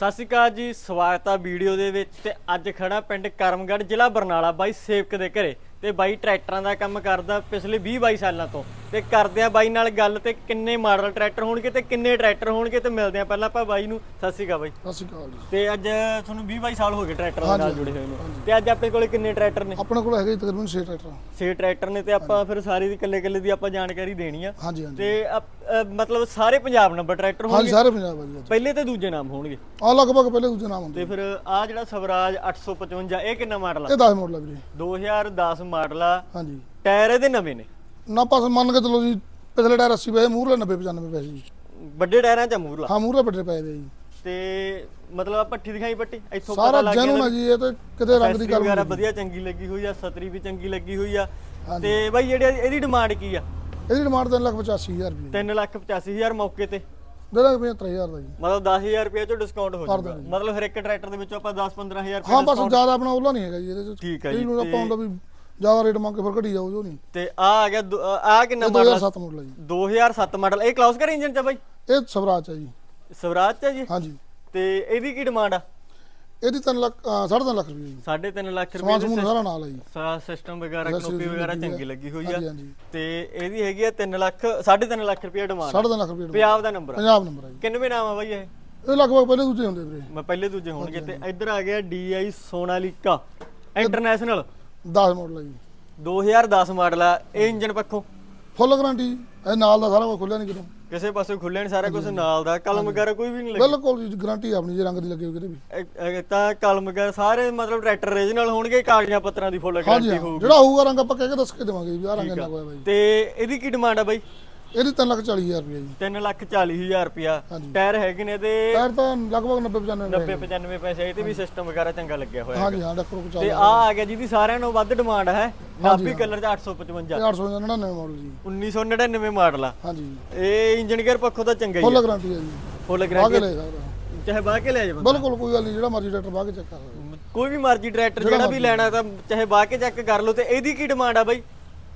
ਸਤਿ ਸ਼੍ਰੀ ਅਕਾਲ ਜੀ, ਸਵਾਗਤ ਆ ਵੀਡੀਓ ਦੇ ਵਿੱਚ ਤੇ ਅੱਜ ਖੜਾ ਪਿੰਡ ਕਰਮਗੜ੍ਹ ਜ਼ਿਲ੍ਹਾ ਬਰਨਾਲਾ ਬਾਈ ਸੇਵਕ ਦੇ ਘਰੇ ਤੇ ਬਾਈ ਟਰੈਕਟਰਾਂ ਦਾ ਕੰਮ ਕਰਦਾ ਪਿਛਲੇ 20 22 ਸਾਲਾਂ ਤੋਂ। ਤੇ ਕਰਦੇ ਆ ਬਾਈ ਨਾਲ ਗੱਲ ਤੇ ਕਿੰਨੇ ਮਾਡਲ ਟਰੈਕਟਰ ਹੋਣਗੇ ਤੇ ਕਿੰਨੇ ਟਰੈਕਟਰ ਹੋਣਗੇ ਤੇ ਮਿਲਦੇ ਆ ਪਹਿਲਾਂ ਆਪਾਂ ਬਾਈ ਨੂੰ। ਸਤਿ ਸ਼੍ਰੀ ਅਕਾਲ ਬਾਈ। ਸਤਿ ਸ਼੍ਰੀ ਅਕਾਲ ਜੀ। ਤੇ ਅੱਜ ਤੁਹਾਨੂੰ 20 22 ਸਾਲ ਹੋ ਗਏ ਟਰੈਕਟਰਾਂ ਦੇ ਨਾਲ ਜੁੜੇ ਹੋਏ ਨੂੰ। ਤੇ ਅੱਜ ਆਪਣੇ ਕੋਲੇ ਕਿੰਨੇ ਟਰੈਕਟਰ ਨੇ? ਆਪਣੇ ਕੋਲ ਹੈਗੇ ਤਕਰੀਬਨ 6 ਟਰੈਕਟਰ। 6 ਟਰੈਕਟਰ ਨੇ ਤੇ ਆਪਾਂ ਫਿਰ ਸਾਰੀ ਦੀ ਇਕੱਲੇ ਇਕੱਲੇ ਦੀ ਆਪਾਂ ਜਾਣਕਾਰੀ ਦੇਣੀ ਆ। ਹਾਂਜੀ ਹਾਂਜੀ। ਤੇ ਮਤਲਬ ਸਾਰੇ ਪੰਜਾਬ ਨੰਬਰ ਟਰੈਕਟਰ ਹਾਂਜੀ ਹੋਣਗੇ? ਸਾਰੇ ਪੰਜਾਬ ਅੱਜ ਪਹਿਲੇ ਤੇ ਦੂਜੇ ਨਾਮ ਹੋਣਗੇ? ਆ ਲਗਭਗ ਪਹਿਲੇ ਦੂਜੇ ਨਾਮ ਹੁੰਦੇ ਤੇ ਫਿਰ ਆ ਜਿਹੜਾ ਸਵਰਾਜ 855 ਇਹ ਕਿੰਨਾ ਮਾਡਲ ਆ? ਇਹ 10 ਮਾਡਲ ਆ ਵੀਰੇ। 2010 ਮਾਡਲ ਆ। ਹਾਂਜੀ। ਟਾਇਰ ਇਹਦੇ ਨਵੇਂ ਨੇ। ਨਾ ਪਾਸ ਮੰਨ ਕੇ ਚਲੋ ਜੀ ਪਿਛਲੇ ਟਾਇਰ 80 ਪੈਸੇ ਮੂਹਰਲੇ 90 95 ਪੈਸੇ ਜੀ। ਵੱਡੇ ਟਾਇਰਾਂ 'ਚ ਆ ਮੂਰਲਾ ਹਾਂ ਮੂਹਰਲੇ ਵੱਡੇ ਪਏ ਵੇ ਜੀ। ਤੇ ਮਤਲਬ ਪੱਠੀ ਦਿਖਾਈ ਪੱਟੀ? ਇੱਥੋਂ ਪਤਾ ਸਾਰਾ ਲੱਗ ਗਿਆ ਜੈਨੂਨ ਆ ਜੀ ਇਹ ਤੇ ਕਿਤੇ ਰੰਗ ਦੀ ਗੱਲ ਵਗੈਰਾ ਨਹੀਂ। ਵਧੀਆ ਚੰਗੀ ਲੱਗੀ ਹੋਈ ਆ ਸਤਰੀ ਵੀ ਚੰਗੀ ਲੱਗੀ ਹੋਈ ਆ। ਤੇ ਬਾਈ ਜਿਹੜੀ ਇਹਦੀ ਡਿਮਾਂਡ ਕੀ ਆ? ਇਹਦੀ ਡਿਮਾਂਡ 3 ਲੱਖ 85000 ਰੁਪਏ। 3 ਲੱਖ 85000 ਮੌਕੇ ਤੇ। ਦੇ ਦਾਂਗੇ 75000 ਦਾ ਜੀ। ਮਤਲਬ 10000 ਰੁਪਏ ਚੋਂ ਡਿਸਕਾਊਂਟ ਹੋ ਜਾਊਗਾ। ਮਤਲਬ ਹਰ ਇੱਕ ਟਰੈਕਟਰ ਦੇ ਵਿੱਚੋਂ ਆਪਾਂ 10 15000 ਹਾਂ ਰੁਪਏ ਬਸ ਜ਼ਿਆਦਾ ਆਪਣਾ ਉਹਲਾ ਨਹੀਂ ਹੈਗਾ ਜੀ ਇਹਦੇ ਚ। ਠੀਕ ਆ ਜੀ, ਇਹਨੂੰ ਆਪਾਂ ਹੁੰਦਾ ਵੀ ਜ਼ਿਆਦਾ ਰੇਟ ਮੰਗ ਕੇ ਫਿਰ ਘਟੀ ਜਾਊ ਜੋ ਨਹੀਂ। ਤੇ ਆ ਆ ਗਿਆ ਦੋ- ਆ ਕਿੰਨਾ ਇਹ ਮਾਡਲ 2007 ਮਾਡਲ ਆ ਜੀ। 2007 ਮਾਡਲ ਇਹ ਕਲਾਸ ਕਰ ਇੰਜਨ ਚ ਆ ਬਾਈ? ਇਹ ਸਵਰਾਜ ਆ ਜੀ। ਸਵਰਾਜ ਚ ਆ ਜੀ? ਹਾਂਜੀ। ਤੇ ਇਹਦੀ ਕੀ ਡਿਮਾਂਡ ਆ? ਇਹਦੀ 3 ਲੱਖ ਅ, ਸਾਢੇ ਤਿੰਨ ਲੱਖ ਰੁਪਏ ਜੀ। 3.5 ਲੱਖ ਰੁਪਏ ਸਮਾਨ ਸਮੂਨ ਸਾਰਾ ਨਾਲ ਆ ਜੀ। ਸਾਰਾ ਸਿਸਟਮ ਵਗੈਰਾ Accessories ਕਨੋਪੀ ਵਗੈਰਾ ਲੱਗੀ ਚੰਗੀ ਆ। ਲੱਗੀ ਹੋਈ ਆ। ਹਾਂਜੀ ਹਾਂਜੀ। ਤੇ ਇਹਦੀ ਹੈਗੀ ਆ 3 ਲੱਖ 3.5 ਲੱਖ ਰੁਪਏ ਡਿਮਾਂਡ ਸਾਢੇ ਤਿੰਨ ਲੱਖ ਰੁਪਏ ਪੰਜਾਬ ਦਾ ਨੰਬਰ ਪੰਜਾਬ ਨੰਬਰ ਆ ਜੀ। ਕਿੰਨਵੇਂ ਨਾਮ ਆ ਬਾਈ ਇਹ? ਇਹ ਲਗਭਗ ਪਹਿਲੇ ਦੂਜੇ ਹੁੰਦੇ ਵੀਰੇ। ਮੈਂ ਪਹਿਲੇ ਦੂਜੇ ਹੋਣਗੇ। ਤੇ ਇੱਧਰ ਆ ਗਿਆ DI ਸੋਨਾਲੀਕਾ। ਇੰਟਰਨੈਸ਼ਨਲ 10 ਮਾਡਲ ਆ ਜੀ। 2010 ਮਾਡਲ ਆ ਇਹ ਇੰਜਨ ਪੱਖੋਂ? ਫੁੱਲ ਗਾਰੰਟੀ ਇਹ ਨਾਲ ਦਾ ਸਾਰਾ ਕੁਝ ਖੁੱਲਿਆ ਨਹੀਂ ਕਿਤੇ। ਕਿਸੇ ਪਾਸੇ ਖੁੱਲਿਆ ਨਹੀਂ ਸਾਰਾ ਕੁਝ ਨਾਲ ਦਾ ਕਲਮ ਵਗੈਰਾ ਕੋਈ ਵੀ ਨਹੀਂ ਲੱਗੀ। ਬਿਲਕੁਲ ਜੀ ਗਾਰੰਟੀ ਆਪਣੀ ਜੇ ਰੰਗ ਦੀ ਲੱਗੇ ਕਿਤੇ ਵੀ। ਇਹ- ਇਹ ਤਾਂ ਕਲਮ ਵਗੈਰਾ ਸਾਰੇ ਮਤਲਬ ਟਰੈਕਟਰ ਓਰੀਜਨਲ ਹੋਣਗੇ ਕਾਗਜ਼ਾਂ ਪੱਤਰਾਂ ਦੀ ਫੁੱਲ ਹਾਂਜੀ ਗਾਰੰਟੀ ਹਾਂ, ਹੋਊਗੀ। ਜਿਹੜਾ ਹੋਊਗਾ ਰੰਗ ਆਪਾਂ ਕਹਿ ਕੇ ਦੱਸ ਕੇ ਦੇਵਾਂਗੇ ਵੀ ਆਹ ਰੰਗ ਇਹਨਾਂ ਕੋਲ ਹੈ ਬਾਈ। ਤੇ ਇਹਦੀ ਕੀ ਡਿਮਾਂਡ ਆ ਬਾਈ? ਇਹਦੀ 3 ਲੱਖ 40 ਹਜ਼ਾਰ ਰੁਪਏ ਜੀ। 3 ਲੱਖ 40 ਹਜ਼ਾਰ ਰੁਪਿਆ ਹਾਂਜੀ। ਟਾਇਰ ਹੈਗੇ ਨੇ ਤੇ ਟਾਇਰ ਤਾਂ ਲਗਭਗ 90 95 90 95 ਪੈਸੇ ਇਹ ਤੇ ਵੀ ਸਿਸਟਮ ਵਗੈਰਾ ਚੰਗਾ ਲੱਗਿਆ ਹੋਇਆ ਹਾਂਜੀ ਹਾਂ ਡਾਕਟਰ ਕੋਲ ਤੇ ਆ ਆ ਗਿਆ ਜਿਹਦੀ ਸਾਰਿਆਂ ਨੂੰ ਵੱਧ ਡਿਮਾਂਡ ਹੈ ਕਾਪੀ ਕਲਰ ਚ 855 ਇਹ 899 ਮਾਡਲ ਜੀ। 1999 ਮਾਡਲ ਆ। ਹਾਂਜੀ। ਇਹ ਇੰਜਨ ਗੇਅਰ ਪੱਖੋਂ ਤਾਂ ਚੰਗਾ ਹੀ ਫੁੱਲ ਗਾਰੰਟੀ ਹੈ ਜੀ। ਫੁੱਲ ਬਾਗੇ ਗਰੰਟੀ ਲੈ ਸਕਦਾ ਚਾਹੇ ਬਾਹ ਕੇ ਲੈ ਜਾ ਬੰਦਾ। ਬਿਲਕੁਲ ਕੋਈ ਗੱਲ ਨਹੀਂ ਜਿਹੜਾ ਮਰਜ਼ੀ ਡਾਕਟਰ ਬਾਗੇ ਚੈੱਕ ਕਰ ਸਕਦਾ ਕੋਈ ਵੀ ਮਰਜ਼ੀ ਟਰੈਕਟਰ ਜਿਹੜਾ ਵੀ ਲੈਣਾ ਤਾਂ ਚਾਹੇ ਬਾਹ ਕੇ ਚੈੱਕ ਕਰ ਲਓ ਤੇ ਇਹਦੀ ਕੀ ਡਿਮਾਂਡ ਆ ਬਾਈ?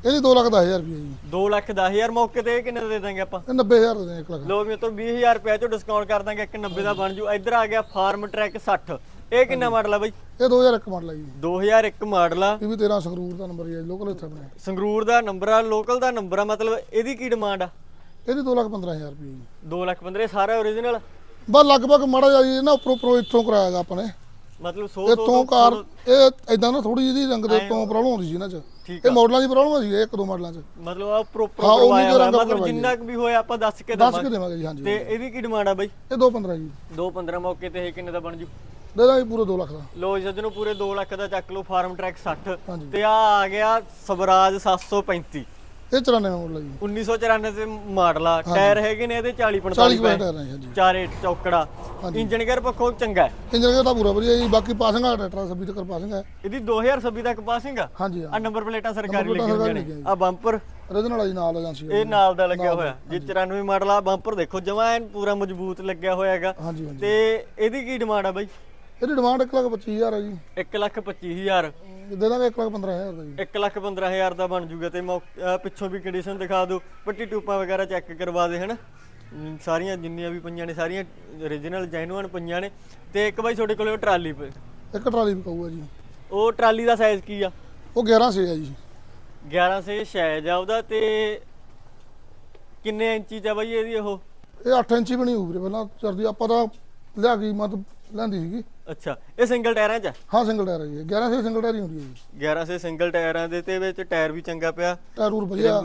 ਇਹਦੀ 2 ਲੱਖ 10000 ਰੁਪਏ ਜੀ। 2 ਲੱਖ 10000 ਮੌਕੇ ਤੇ ਇਹ ਕਿੰਨੇ ਦਾ ਦੇ ਦਾਂਗੇ ਆਪਾਂ? ਇਹ 90000 ਦੇ ਦੇਣੇ 1 ਲੱਖ। ਲੋ ਵੀ ਤੋਂ 20000 ਰੁਪਏ ਚੋਂ ਡਿਸਕਾਊਂਟ ਕਰ ਦਾਂਗੇ 190 ਦਾ ਬਣ ਜੂ। ਇੱਧਰ ਆ ਗਿਆ ਫਾਰਮ ਟਰੈਕ 60 ਇਹ ਕਿੰਨਾ ਮਾਡਲ ਆ ਬਾਈ? ਇਹ 2001 ਮਾਡਲ ਹੈ ਜੀ। 2001 ਮਾਡਲ ਆ। ਇਹ ਵੀ 13 ਸੰਗਰੂਰ ਦਾ ਨੰਬਰ ਹੈ ਲੋਕਲ ਇੱਥੇ ਆਪਣੇ। ਸੰਗਰੂਰ ਦਾ ਨੰਬਰ ਆ ਲੋਕਲ ਦਾ ਨੰਬਰ ਆ ਮਤਲਬ ਇਹਦੀ ਕੀ ਡਿਮਾਂਡ ਆ? ਇਹਦੀ 2 ਲੱਖ 15000 ਰੁਪਏ ਜੀ। 2 ਲੱਖ 15 ਸਾਰਾ ਓਰੀਜਨਲ ਬਸ ਲਗਭਗ ਮਾੜਾ ਜਿਹਾ ਜੀ ਨਾ ਉੱਪਰੋਂ ਉੱਪਰੋਂ ਇੱਥੋਂ ਕਰਾਇਆਗਾ ਆਪਣੇ। ਮਤਲਬ 100 ਇੱਥੋਂ ਕਾਰ ਇਹ ਇਦਾਂ ਨਾ ਥੋੜੀ ਜਿਹੀ ਰੰਗ ਦੇ ਤੋਂ ਪ੍ਰੋਬਲਮ ਹੁੰਦੀ ਸੀ ਇਹਨਾਂ 'ਚ। ਠੀਕ ਇਹ ਮਾਡਲਾਂ ਦੀ ਪ੍ਰੋਬਲਮ ਸੀ ਇੱਕ ਦੋ ਮਾਡਲਾਂ 'ਚ। ਮਤਲਬ ਆ ਪ੍ਰੋਪਰ ਹਾਂ, ਕਰਵਾਇਆ ਰੰਗ ਮਤਲਬ ਕਰਵਾਈ ਜਿੰਨਾ ਕੁ ਵੀ ਹੋਇਆ ਆਪਾਂ ਦੱਸ ਕੇ ਦੱਸ ਦਵਾਂਗੇ। ਕੇ ਦੇਵਾਂਗੇ ਜੀ ਹਾਂਜੀ ਤੇ ਇਹਦੀ ਕੀ ਡਿਮਾਂਡ ਆ ਬਾਈ? ਇਹ 215 ਜੀ। 215 ਮੌਕੇ ਤੇ ਇਹ ਕਿੰਨੇ ਦਾ ਬਣ ਜੂ? ਦੇ ਦਾਂਗੇ ਪੂਰੇ 2 ਲੱਖ ਦਾ। ਲੋ ਸੱਜਣੋ ਪੂਰੇ 2 ਲੱਖ ਦਾ ਚੱਕ ਲਓ ਫਾਰਮ ਟਰੈਕ 60 ਹਾਂਜੀ। ਤੇ ਆ ਆ ਗਿਆ ਸਵਰਾਜ 735 ਇਹ 94 ਮਾਡਲ ਹੈ ਜੀ 1994 ਦੇ ਮਾਡਲ ਆ। ਟਾਇਰ ਹੈਗੇ ਨੇ ਇਹਦੇ 40 40 45 ਕੁ ਟਾਇਰ ਹੈ ਜੀ ਚਾਰੇ ਚੌਕੜਾ। ਇੰਜਨ ਗੇਅਰ ਪੱਖੋਂ ਚੰਗਾ ਹੈ। ਇੰਜਨ ਦਾ ਪੂਰਾ ਵਧੀਆ ਜੀ। ਬਾਕੀ ਪਾਸਿੰਗ ਆ ਟਰੈਕਟਰ ਸਭੀ ਤੱਕ ਪਾਸਿੰਗ ਹੈ। ਇਹਦੀ 2026 ਤੱਕ ਪਾਸਿੰਗ ਆ? ਹਾਂਜੀ ਆ ਨੰਬਰ ਪਲੇਟਾਂ ਸਰਕਾਰੀ ਲੱਗੀਆਂ ਹੋਈਆਂ ਨੇ। ਆ ਬੰਪਰ। ਰੀਜਨਲ ਆ ਜੀ ਨਾਲ ਏਜੰਸੀ ਇਹ ਨਾਲ ਦਾ ਲੱਗਿਆ ਹੋਇਆ। ਜੇ 94 ਮਾਡਲ ਆ ਬੰਪਰ ਦੇਖੋ ਜਮਾ ਐਨ ਪੂਰਾ ਮਜ਼ਬੂਤ ਲੱਗਿਆ ਹੋਇਆ ਹੈਗਾ। ਹਾਂਜੀ ਹਾਂਜੀ। ਤੇ ਇਹਦੀ ਕੀ ਡਿਮਾਂਡ ਆ ਬਾਈ? ਇਹਦੀ ਡਿਮਾਂਡ 1 ਲੱਖ 25000 ਹੈ ਜੀ। 1 ਲੱਖ 25000 ਦੇ ਦਾਂਗੇ 1 ਲੱਖ 15000 ਦਾ ਜੀ। 1 ਲੱਖ 15000 ਦਾ ਬਣ ਜੂਗਾ ਤੇ ਅਹ ਪਿੱਛੋਂ ਵੀ ਕੰਡੀਸ਼ਨ ਦਿਖਾ ਦਿਓ। ਪੱਟੀ ਟੂਪਾਂ ਵਗੈਰਾ ਚੈੱਕ ਕਰਵਾ ਦੇ ਹਨ? ਅਮ ਸਾਰੀਆਂ ਜਿੰਨੀਆਂ ਵੀ ਪਈਆਂ ਨੇ ਸਾਰੀਆਂ origignal ਜੈਨੂਅਨ ਪਈਆਂ ਨੇ। ਤੇ ਇੱਕ ਬਾਈ ਤੁਹਾਡੇ ਕੋਲੇ ਉਹ ਟਰਾਲੀ ਪਈ ਇੱਕ ਟਰਾਲੀ ਵਿਕਾਊਗਾ ਜੀ। ਉਹ ਟਰਾਲੀ ਦਾ ਸਾਈਜ਼ ਕੀ ਆ? ਉਹ 11 ਸੇ ਹੈ ਜੀ। 11 ਸੇ ਸ਼ਾਇਦ ਆ ਉਹਦਾ ਤੇ ਕਿੰਨੇ ਇੰਚੀ ਚ ਆ ਬਾਈ ਇਹਦੀ ਉਹ? ਇਹ 8 ਇੰਚੀ ਬਣੀ ਹੋਊ ਵੀਰੇ ਪਹਿਲਾਂ। ਚਰਦੀ ਆਪਾਂ ਤਾਂ ਲਿਆ ਗਈ ਮਤ ਲੈਂਦੀ ਸੀਗੀ। ਅੱਛਾ ਇਹ ਸਿੰਗਲ ਟਾਇਰਾਂ ਚ ਆ? ਹਾਂ ਸਿੰਗਲ ਟਾਇਰ ਹੈ ਜੀ 11 ਸੇ ਸਿੰਗਲ ਟਾਇਰ ਹੀ ਹੁੰਦੀ ਹੈ ਜੀ। 11 ਸੇ ਸਿੰਗਲ ਟਾਇਰਾਂ ਦੇ ਤੇ ਵਿੱਚ ਟਾਇਰ ਵੀ ਚੰਗਾ ਪਿਆ। ਟਾਇਰ ਰੂਰ ਵਧੀਆ।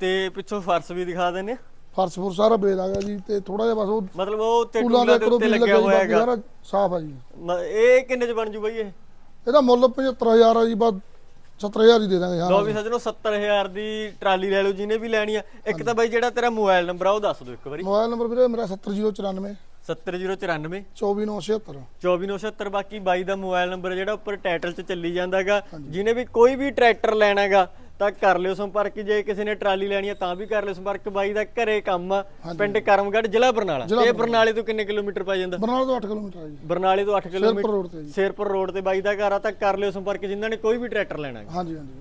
ਤੇ ਪਿੱਛੋਂ ਫਰਸ਼ ਵੀ ਦਿਖਾ ਦਿੰਦੇ ਆ। ਫਰਸ਼ ਫੁਰ ਸਾਰਾ ਬੇਲ ਆ ਗਿਆ ਜੀ ਤੇ ਥੋੜਾ ਜਿਹਾ ਬਸ ਉਹ ਮਤਲਬ ਉਹ ਉੱਤੇ ਟੂਲਾਂ ਟੂਲਾਂ ਦੇ ਉੱਤੇ ਉੱਤੇ ਲੱਗਿਆ ਹੋਇਆ ਹੈਗਾ ਸਾਰਾ ਸਾਫ਼ ਆ ਜੀ। ਮ- ਇਹ ਕਿੰਨੇ ਚ ਬਣ ਜੂ ਬਾਈ ਇਹ? ਇਹਦਾ ਮੁੱਲ 75000 ਆ ਜੀ ਬਸ 70000 ਹੀ ਦੇ ਦਾਂਗੇ ਹਾਂ ਲੋ ਵੀ ਸੱਜਣੋ 70000 ਦੀ ਟਰਾਲੀ ਲੈ ਲਓ ਜਿਹਨੇ ਵੀ ਲੈਣੀ ਆ। ਇੱਕ ਤਾਂ ਬਾਈ ਜਿਹੜਾ ਤੇਰਾ ਮੋਬਾਈਲ ਨੰਬਰ ਆ ਉਹ ਦੱਸ ਦਿਓ ਇੱਕ ਵਾਰੀ। ਮੋਬਾਈਲ ਨੰਬਰ ਵੀਰੇ ਮੇਰਾ 70094 70094 24976 24976 ਬਾਕੀ ਬਾਈ ਦਾ ਮੋਬਾਈਲ ਨੰਬਰ ਜਿਹੜਾ ਉੱਪਰ ਟਾਈਟਲ 'ਚ ਚੱਲੀ ਜਾਂਦਾਗਾ। ਜਿਹਨੇ ਵੀ ਕੋਈ ਵੀ ਟਰੈਕਟਰ ਲੈਣਾਗਾ ਤਾਂ ਕਰ ਲਿਓ ਸੰਪਰਕ। ਜੇ ਕਿਸੇ ਨੇ ਟਰਾਲੀ ਲੈਣੀ ਤਾਂ ਵੀ ਕਰ ਲਿਓ ਸੰਪਰਕ। ਬਾਈ ਦਾ ਘਰੇ ਕੰਮ ਆ ਪਿੰਡ ਕਰਮਗੜ੍ਹ ਜ਼ਿਲ੍ਹਾ ਬਰਨਾਲਾ। ਇਹ ਬਰਨਾਲੇ। ਤੋਂ ਕਿੰਨੇ ਕਿਲੋਮੀਟਰ ਪੈ ਜਾਂਦਾ? ਬਰਨਾਲਾ ਤੋਂ 8 ਕਿਲੋਮੀਟਰ ਆ ਜੀ। ਬਰਨਾਲੇ ਤੋਂ 8 ਸ਼ੇਰਪੁਰ ਕਿਲੋਮੀਟਰ। ਰੋਡ ਤੇ ਜੀ। ਸ਼ੇਰਪੁਰ ਰੋਡ ਤੇ ਬਾਈ ਦਾ ਘਰ ਆ ਤਾਂ ਕਰ ਲਿਓ ਸੰਪਰਕ। ਜਿਨ੍ਹਾਂ ਨੇ ਕੋਈ ਵੀ ਟਰੈਕਟਰ ਲੈਣਾ। ਹਾਂਜੀ ਹਾਂਜੀ।